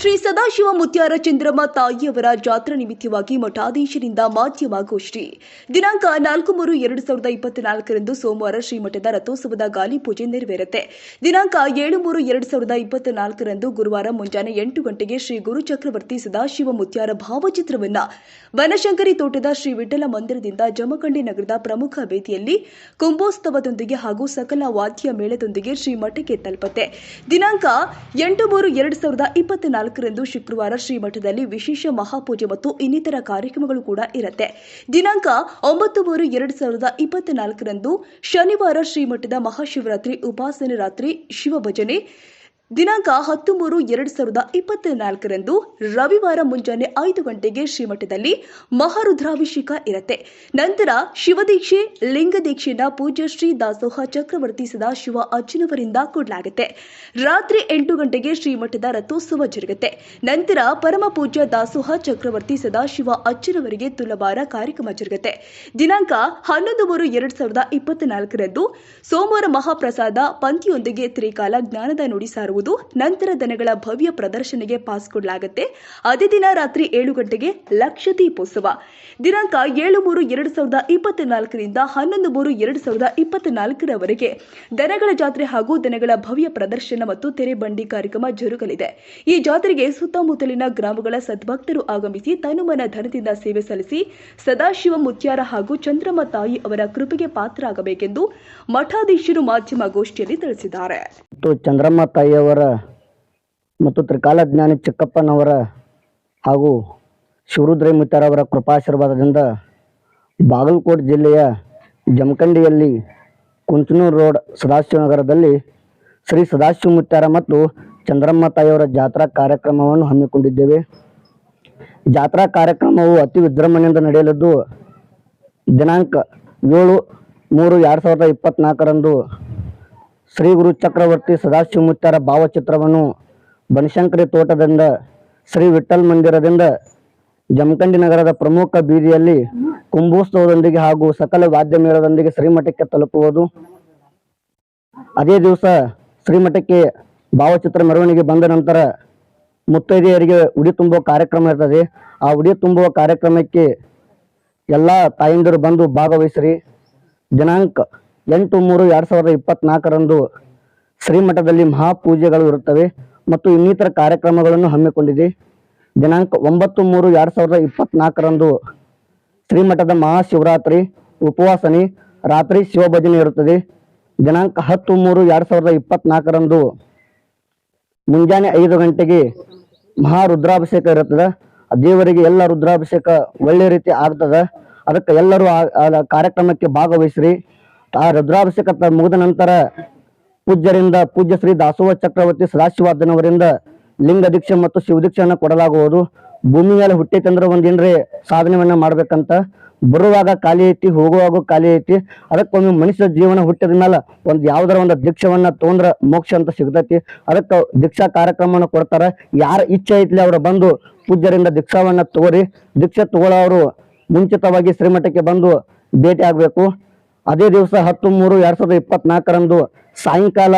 ಶ್ರೀ ಸದಾಶಿವ ಮುತ್ಯಾರ ಚಂದ್ರಮ್ಮ ತಾಯಿಯವರ ಜಾತ್ರಾ ನಿಮಿತ್ತವಾಗಿ ಮಠಾಧೀಶರಿಂದ ಮಾಧ್ಯಮ ಗೋಷ್ಠಿ. ದಿನಾಂಕ ನಾಲ್ಕು ಮೂರು ಎರಡು ಸಾವಿರದ ಇಪ್ಪತ್ನಾಲ್ಕರಂದು ಸೋಮವಾರ ಶ್ರೀಮಠದ ರಥೋತ್ಸವದ ಗಾಲಿ ಪೂಜೆ ನೆರವೇರುತ್ತೆ. ದಿನಾಂಕ ಏಳು ಮೂರು ಎರಡು ಸಾವಿರದ ಇಪ್ಪತ್ನಾಲ್ಕರಂದು ಗುರುವಾರ ಮುಂಜಾನೆ ಎಂಟು ಗಂಟೆಗೆ ಶ್ರೀ ಗುರು ಚಕ್ರವರ್ತಿ ಸದಾಶಿವ ಮುತ್ಯಾರ ಭಾವಚಿತ್ರವನ್ನ ಬನಶಂಕರಿ ತೋಟದ ಶ್ರೀ ವಿಠಲ ಮಂದಿರದಿಂದ ಜಮಖಂಡಿ ನಗರದ ಪ್ರಮುಖ ವೇದಿಯಲ್ಲಿ ಕುಂಭೋತ್ಸವದೊಂದಿಗೆ ಹಾಗೂ ಸಕಲ ವಾದ್ಯ ಮೇಳದೊಂದಿಗೆ ಶ್ರೀ ಮಠಕ್ಕೆ ತಲುಪುತ್ತೆ. ದಿನಾಂಕ ಎಂಟು ಮೂರು ಎರಡು ಸಾವಿರದ ಇಪ್ಪತ್ನಾಲ್ಕರಂದು ಶುಕ್ರವಾರ ಶ್ರೀಮಠದಲ್ಲಿ ವಿಶೇಷ ಮಹಾಪೂಜೆ ಮತ್ತು ಇನ್ನಿತರ ಕಾರ್ಯಕ್ರಮಗಳು ಕೂಡ ಇರುತ್ತೆ. ದಿನಾಂಕ ಒಂಬತ್ತು ಮೂರು ಎರಡು ಸಾವಿರದ ಇಪ್ಪತ್ನಾಲ್ಕರಂದು ಶನಿವಾರ ಶ್ರೀಮಠದ ಮಹಾಶಿವರಾತ್ರಿ, ಉಪಾಸನೆ ರಾತ್ರಿ, ಶಿವಭಜನೆ ದಿನಾಂಕ ಹತ್ತು ಮೂರು ಎರಡು ಸಾವಿರದ ಇಪ್ಪತ್ನಾಲ್ಕರಂದು ರವಿವಾರ ಮುಂಜಾನೆ ಐದು ಗಂಟೆಗೆ ಶ್ರೀಮಠದಲ್ಲಿ ಮಹಾರುದ್ರಾಭಿಷೇಕ ಇರುತ್ತೆ. ನಂತರ ಶಿವದೀಕ್ಷೆ ಲಿಂಗದೀಕ್ಷೆಯನ್ನ ದೀಕ್ಷೆನ ಪೂಜ್ಯ ಶ್ರೀ ದಾಸೋಹ ಚಕ್ರವರ್ತಿ ಸದಾಶಿವ ಅಜ್ಜನವರಿಂದ ಕೊಡಲಾಗುತ್ತೆ. ರಾತ್ರಿ ಎಂಟು ಗಂಟೆಗೆ ಶ್ರೀಮಠದ ರಥೋತ್ಸವ ಜರುಗುತ್ತೆ. ನಂತರ ಪರಮ ಪೂಜ್ಯ ದಾಸೋಹ ಚಕ್ರವರ್ತಿ ಸದಾಶಿವ ಅಜ್ಜನವರಿಗೆ ತುಲಭಾರ ಕಾರ್ಯಕ್ರಮ ಜರುಗುತ್ತೆ. ದಿನಾಂಕ ಹನ್ನೊಂದು ಮೂರು ಎರಡು ಸಾವಿರದ ಇಪ್ಪತ್ನಾಲ್ಕರಂದು ಸೋಮವಾರ ಮಹಾಪ್ರಸಾದ, ಪಂಕ್ತಿಯೊಂದಿಗೆ ತ್ರಿಕಾಲ ಜ್ಞಾನದ ನುಡಿ ಸಾರುವುದು ನಂತರ ದನಗಳ ಭವ್ಯ ಪ್ರದರ್ಶನಗೆ ಪಾಸ್ ಕೊಡಲಾಗುತ್ತೆ. ಅದೇ ದಿನ ರಾತ್ರಿ ಏಳು ಗಂಟೆಗೆ ಲಕ್ಷ ದೀಪೋತ್ಸವ ದಿನಾಂಕ ಏಳು ಮೂರು ಎರಡು ಸಾವಿರದ ಇಪ್ಪತ್ನಾಲ್ಕರಿಂದ ಹನ್ನೊಂದು ಮೂರು ಎರಡು ಸಾವಿರದ ದನಗಳ ಜಾತ್ರೆ ಹಾಗೂ ದನಗಳ ಭವ್ಯ ಪ್ರದರ್ಶನ ಮತ್ತು ತೆರೆ ಬಂಡಿ ಕಾರ್ಯಕ್ರಮ ಜರುಗಲಿದೆ. ಈ ಜಾತ್ರೆಗೆ ಸುತ್ತಮುತ್ತಲಿನ ಗ್ರಾಮಗಳ ಸದ್ಭಕ್ತರು ಆಗಮಿಸಿ ತನುಮನ ಧನದಿಂದ ಸೇವೆ ಸಲ್ಲಿಸಿ ಸದಾಶಿವ ಮುತ್ಯಾರ ಹಾಗೂ ಚಂದ್ರಮ್ಮ ತಾಯಿ ಅವರ ಕೃಪೆಗೆ ಪಾತ್ರರಾಗಬೇಕೆಂದು ಮಠಾಧೀಶರು ಮಾಧ್ಯಮ ಗೋಷ್ಠಿಯಲ್ಲಿ ತಿಳಿಸಿದ್ದಾರೆ. ಚಂದ್ರಮ್ಮ ತಾಯಿಯವರ ಮತ್ತು ತ್ರಿಕಾಲಜ್ಞಾನಿ ಚಿಕ್ಕಪ್ಪನವರ ಹಾಗೂ ಶಿವರುದ್ರೈ ಮುತ್ತಾರವರ ಕೃಪಾಶೀರ್ವಾದದಿಂದ ಬಾಗಲಕೋಟೆ ಜಿಲ್ಲೆಯ ಜಮಖಂಡಿಯಲ್ಲಿ ಕುಂಚನೂರು ರೋಡ್ ಸದಾಶಿವನಗರದಲ್ಲಿ ಶ್ರೀ ಸದಾಶಿವ ಮುತ್ತಾರ ಮತ್ತು ಚಂದ್ರಮ್ಮ ತಾಯಿಯವರ ಜಾತ್ರಾ ಕಾರ್ಯಕ್ರಮವನ್ನು ಹಮ್ಮಿಕೊಂಡಿದ್ದೇವೆ. ಜಾತ್ರಾ ಕಾರ್ಯಕ್ರಮವು ಅತಿ ವಿಜೃಂಭಣೆಯಿಂದ ನಡೆಯಲಿದ್ದು, ದಿನಾಂಕ ಏಳು ಮೂರು ಎರಡು ಸಾವಿರದ ಇಪ್ಪತ್ನಾಲ್ಕರಂದು ಶ್ರೀ ಗುರು ಚಕ್ರವರ್ತಿ ಸದಾಶಿವ ಮುತ್ತಾರ ಭಾವಚಿತ್ರವನ್ನು ಬನಶಂಕರಿ ತೋಟದಿಂದ ಶ್ರೀ ವಿಠಲ್ ಮಂದಿರದಿಂದ ಜಮಖಂಡಿ ನಗರದ ಪ್ರಮುಖ ಬೀದಿಯಲ್ಲಿ ಕುಂಭೋತ್ಸವದೊಂದಿಗೆ ಹಾಗೂ ಸಕಲ ವಾದ್ಯ ಮೇಳದೊಂದಿಗೆ ಶ್ರೀಮಠಕ್ಕೆ ತಲುಪುವುದು. ಅದೇ ದಿವಸ ಶ್ರೀಮಠಕ್ಕೆ ಭಾವಚಿತ್ರ ಮೆರವಣಿಗೆ ಬಂದ ನಂತರ ಮುತ್ತೈದೆಯರಿಗೆ ಉಡಿ ತುಂಬುವ ಕಾರ್ಯಕ್ರಮ ಇರ್ತದೆ. ಆ ಉಡಿ ತುಂಬುವ ಕಾರ್ಯಕ್ರಮಕ್ಕೆ ಎಲ್ಲ ತಾಯಂದಿರು ಬಂದು ಭಾಗವಹಿಸ್ರಿ. ದಿನಾಂಕ ಎಂಟು ಮೂರು ಎರಡು ಸಾವಿರದ ಇಪ್ಪತ್ನಾಲ್ಕರಂದು ಶ್ರೀಮಠದಲ್ಲಿ ಮಹಾಪೂಜೆಗಳು ಇರುತ್ತವೆ ಮತ್ತು ಇನ್ನಿತರ ಕಾರ್ಯಕ್ರಮಗಳನ್ನು ಹಮ್ಮಿಕೊಂಡಿದೆ. ದಿನಾಂಕ ಒಂಬತ್ತು ಮೂರು ಎರಡು ಸಾವಿರದ ಇಪ್ಪತ್ನಾಲ್ಕರಂದು ಶ್ರೀಮಠದ ಮಹಾಶಿವರಾತ್ರಿ, ಉಪವಾಸನೆ, ರಾತ್ರಿ ಶಿವಭಜನೆ ಇರುತ್ತದೆ. ದಿನಾಂಕ ಹತ್ತು ಮೂರು ಎರಡು ಸಾವಿರದ ಇಪ್ಪತ್ನಾಲ್ಕರಂದು ಮುಂಜಾನೆ ಐದು ಗಂಟೆಗೆ ಮಹಾ ರುದ್ರಾಭಿಷೇಕ ಇರುತ್ತದೆ. ದೇವರಿಗೆ ಎಲ್ಲ ರುದ್ರಾಭಿಷೇಕ ಒಳ್ಳೆ ರೀತಿ ಆಗ್ತದೆ. ಅದಕ್ಕೆ ಎಲ್ಲರೂ ಆ ಕಾರ್ಯಕ್ರಮಕ್ಕೆ ಭಾಗವಹಿಸ್ರಿ. ಆ ರುದ್ರಾಭಿಷೇಕ ಮುಗಿದ ನಂತರ ಪೂಜ್ಯರಿಂದ ಪೂಜ್ಯ ಶ್ರೀ ದಾಸೋಹ ಚಕ್ರವರ್ತಿ ಸದಾಶಿವಾದನವರಿಂದ ಲಿಂಗ ದೀಕ್ಷೆ ಮತ್ತು ಶಿವ ದೀಕ್ಷೆಯನ್ನು ಕೊಡಲಾಗುವುದು. ಭೂಮಿ ಮೇಲೆ ಹುಟ್ಟೈತಂದ್ರೆ ಒಂದೇನ್ರಿ ಸಾಧನೆಯನ್ನ ಮಾಡ್ಬೇಕಂತ. ಬರುವಾಗ ಖಾಲಿ ಐತಿ, ಹೋಗುವಾಗ ಖಾಲಿ ಐತಿ. ಅದಕ್ಕೊಮ್ಮೆ ಮನುಷ್ಯ ಜೀವನ ಹುಟ್ಟಿದ ಮೇಲೆ ಒಂದು ಯಾವ್ದಾರ ಒಂದು ದೀಕ್ಷವನ್ನ ತೊಂದ್ರ ಮೋಕ್ಷ ಅಂತ ಸಿಗ್ತೈತಿ. ಅದಕ್ಕೆ ದೀಕ್ಷಾ ಕಾರ್ಯಕ್ರಮವನ್ನು ಕೊಡ್ತಾರ. ಯಾರ ಇಚ್ಛೆ ಐತ್ಲಿ ಅವ್ರು ಬಂದು ಪೂಜ್ಯರಿಂದ ದೀಕ್ಷಾವನ್ನ ತಗೋರಿ ದೀಕ್ಷೆ ತಗೊಳ್ಳೋರು ಮುಂಚಿತವಾಗಿ ಶ್ರೀಮಠಕ್ಕೆ ಬಂದು ಭೇಟಿ ಆಗ್ಬೇಕು. ಅದೇ ದಿವಸ ಹತ್ತು ಮೂರು ಎರಡ್ ಸಾವಿರದ ಇಪ್ಪತ್ನಾಲ್ಕರಂದು ಸಾಯಂಕಾಲ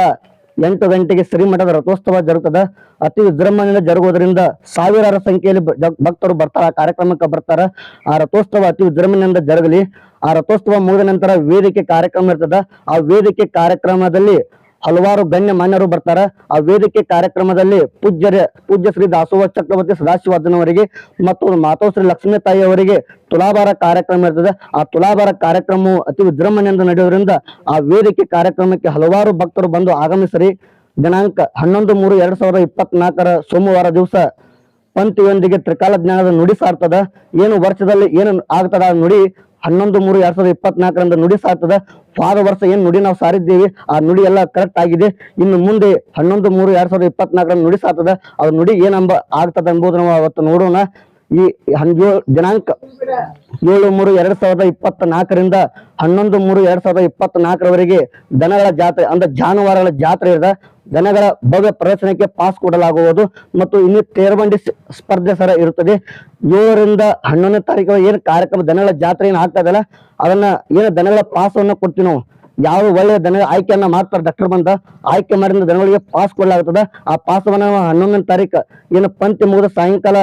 ಎಂಟು ಗಂಟೆಗೆ ಶ್ರೀಮಠದ ರಥೋತ್ಸವ ಜರುಗುತ್ತದೆ. ಅತಿ ವಿಜೃಂಭಣೆಯಿಂದ ಜರುಗುವುದರಿಂದ ಸಾವಿರಾರು ಸಂಖ್ಯೆಯಲ್ಲಿ ಭಕ್ತರು ಬರ್ತಾರೆ. ಆ ಕಾರ್ಯಕ್ರಮಕ್ಕೆ ಬರ್ತಾರೆ. ಆ ರಥೋತ್ಸವ ಅತಿ ವಿಜೃಂಭಣೆಯಿಂದ ಜರುಗಲಿ. ಆ ರಥೋತ್ಸವ ಮುಗಿದ ನಂತರ ವೇದಿಕೆ ಕಾರ್ಯಕ್ರಮ ಇರ್ತದೆ. ಆ ವೇದಿಕೆ ಕಾರ್ಯಕ್ರಮದಲ್ಲಿ ಹಲವಾರು ಗಣ್ಯ ಮಾನ್ಯರು ಬರ್ತಾರೆ. ಆ ವೇದಿಕೆ ಕಾರ್ಯಕ್ರಮದಲ್ಲಿ ಪೂಜ್ಯರ, ಪೂಜ್ಯ ಶ್ರೀ ದಾಸೋಹ ಚಕ್ರವರ್ತಿ ಸದಾಶಿವಾರ್ಜನವರಿಗೆ ಮತ್ತು ಮಾತೋ ಶ್ರೀ ಲಕ್ಷ್ಮೀ ತಾಯಿ ಅವರಿಗೆ ತುಲಾಭಾರ ಕಾರ್ಯಕ್ರಮ ಇರ್ತದೆ. ಆ ತುಲಾಭಾರ ಕಾರ್ಯಕ್ರಮವು ಅತಿ ವಿಜೃಂಭಣೆಯಿಂದ ನಡೆಯೋದ್ರಿಂದ ಆ ವೇದಿಕೆ ಕಾರ್ಯಕ್ರಮಕ್ಕೆ ಹಲವಾರು ಭಕ್ತರು ಬಂದು ಆಗಮಿಸಿರಿ. ದಿನಾಂಕ ಹನ್ನೊಂದು ಮೂರು ಎರಡ್ ಸಾವಿರದ ಇಪ್ಪತ್ನಾಲ್ಕರ ಸೋಮವಾರ ದಿವಸ ಪಂಥಿಯೊಂದಿಗೆ ತ್ರಿಕಾಲ ಜ್ಞಾನದ ನುಡಿ ಸಾರ್ತದ. ಏನು ವರ್ಷದಲ್ಲಿ ಏನು ಆಗ್ತದ ಆ ನುಡಿ ಹನ್ನೊಂದು ಮೂರು ಎರಡ್ ಸಾವಿರದ ಇಪ್ಪತ್ನಾಲ್ಕರಿಂದ ನುಡಿ ಸಾರ್ತದ. ಫಾರ ವರ್ಷ ಏನು ನುಡಿ ನಾವು ಸಾರಿದ್ದೀವಿ, ಆ ನುಡಿ ಎಲ್ಲ ಕರೆಕ್ಟ್ ಆಗಿದೆ. ಇನ್ನು ಮುಂದೆ ಹನ್ನೊಂದು ಮೂರು ಎರಡ್ ಸಾವಿರದ ಇಪ್ಪತ್ನಾಲ್ಕರ ನುಡಿ ಸಾರ್ತದ. ಆ ನುಡಿ ಏನಂಬ ಆಗ್ತದ ಎಂಬುದು ನಾವು ಅವತ್ತು ನೋಡೋಣ. ಈ ಹನ್ನೇಳು ದಿನಾಂಕ ಏಳು ಮೂರು ಎರಡ್ ಸಾವಿರದ ಇಪ್ಪತ್ತ ನಾಲ್ಕರಿಂದ ಹನ್ನೊಂದು ಮೂರು ಎರಡ್ ಸಾವಿರದ ಇಪ್ಪತ್ತ ನಾಲ್ಕರವರೆಗೆ ದನಗಳ ಜಾತ್ರೆ, ಅಂದ್ರೆ ಜಾನುವಾರುಗಳ ಜಾತ್ರೆ ಇದೆ ದನಗಳ ಭವ್ಯ ಪ್ರದರ್ಶನಕ್ಕೆ ಪಾಸ್ ಕೊಡಲಾಗುವುದು ಮತ್ತು ಇನ್ನು ತೇರ್ಬಂಡಿ ಸ್ಪರ್ಧೆ ಸರ ಇರುತ್ತದೆ. ಏಳರಿಂದ ಹನ್ನೊಂದನೇ ತಾರೀಕು ಏನು ಕಾರ್ಯಕ್ರಮ, ದನಗಳ ಜಾತ್ರೆ ಏನು ಆಗ್ತಾ ಇದೆಯಲ್ಲ, ಅದನ್ನ ಏನು ದನಗಳ ಪಾಸವನ್ನು ಕೊಡ್ತೀವಿ ನಾವು. ಯಾವ ಒಳ್ಳೆಯ ದನ ಆಯ್ಕೆಯನ್ನ ಮಾಡ್ತಾರೆ ಡಾಕ್ಟರ್ ಬಂದ, ಆಯ್ಕೆ ಮಾಡಿದ ದನಗಳಿಗೆ ಪಾಸ್ ಕೊಡಲಾಗುತ್ತದೆ. ಆ ಪಾಸವನ್ನು ಹನ್ನೊಂದನೇ ತಾರೀಕು ಏನು ಪಂಚ ಮುಗಿದ ಸಾಯಂಕಾಲ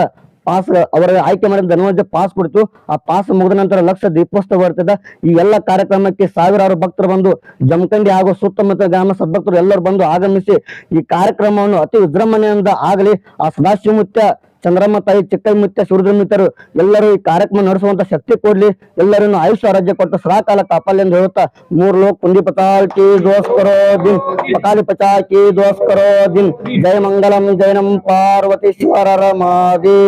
ಪಾಸ್ ಅವರ ಆಯ್ಕೆ ಮಾಡಿದ ದನವಜ್ಜ ಪಾಸ್ ಕೊಡ್ತು. ಆ ಪಾಸ್ ಮುಗಿದ ನಂತರ ಲಕ್ಷ ದೀಪೋತ್ಸವ ಬರ್ತದ ಈ ಎಲ್ಲ ಕಾರ್ಯಕ್ರಮಕ್ಕೆ ಸಾವಿರಾರು ಭಕ್ತರು ಬಂದು ಜಮಖಂಡಿ ಹಾಗೂ ಸುತ್ತಮುತ್ತ ಗ್ರಾಮ ಸದ್ಭಕ್ತರು ಎಲ್ಲರೂ ಬಂದು ಆಗಮಿಸಿ ಈ ಕಾರ್ಯಕ್ರಮವನ್ನು ಅತಿ ವಿಜೃಂಭಣೆಯಿಂದ ಆಗಲಿ, ಆ ಸದಾಶಿವಮುತ್ಯ ಚಂದ್ರಮ್ಮ ತಾಯಿ ಸೂರ್ಯ ಸೂರ್ಯಮಿತ್ತರು ಎಲ್ಲರೂ ಈ ಕಾರ್ಯಕ್ರಮ ನಡೆಸುವಂತ ಶಕ್ತಿ ಕೊಡ್ಲಿ. ಎಲ್ಲರನ್ನು ಆಯುಷ್ಯ ರಾಜ್ಯ ಕೊಟ್ಟು ಸದಾಕಾಲ ಕಾಪಾಲಿ ಎಂದು ಹೇಳುತ್ತಾ ಮೂರ್ ಲೋಕ ಕುಂದಿ ಪತಾಲ್ ಕಿ ದೋಸ್ ದಿನ್. ಪಕಾಲಿ ಪಚಾ ಕಿ ದೋಸ್ ದಿನ್. ಜಯ ಮಂಗಲಂ ಜಯನಂ ಪಾರ್ವತಿ ಶಿವರ ಮಾದೇ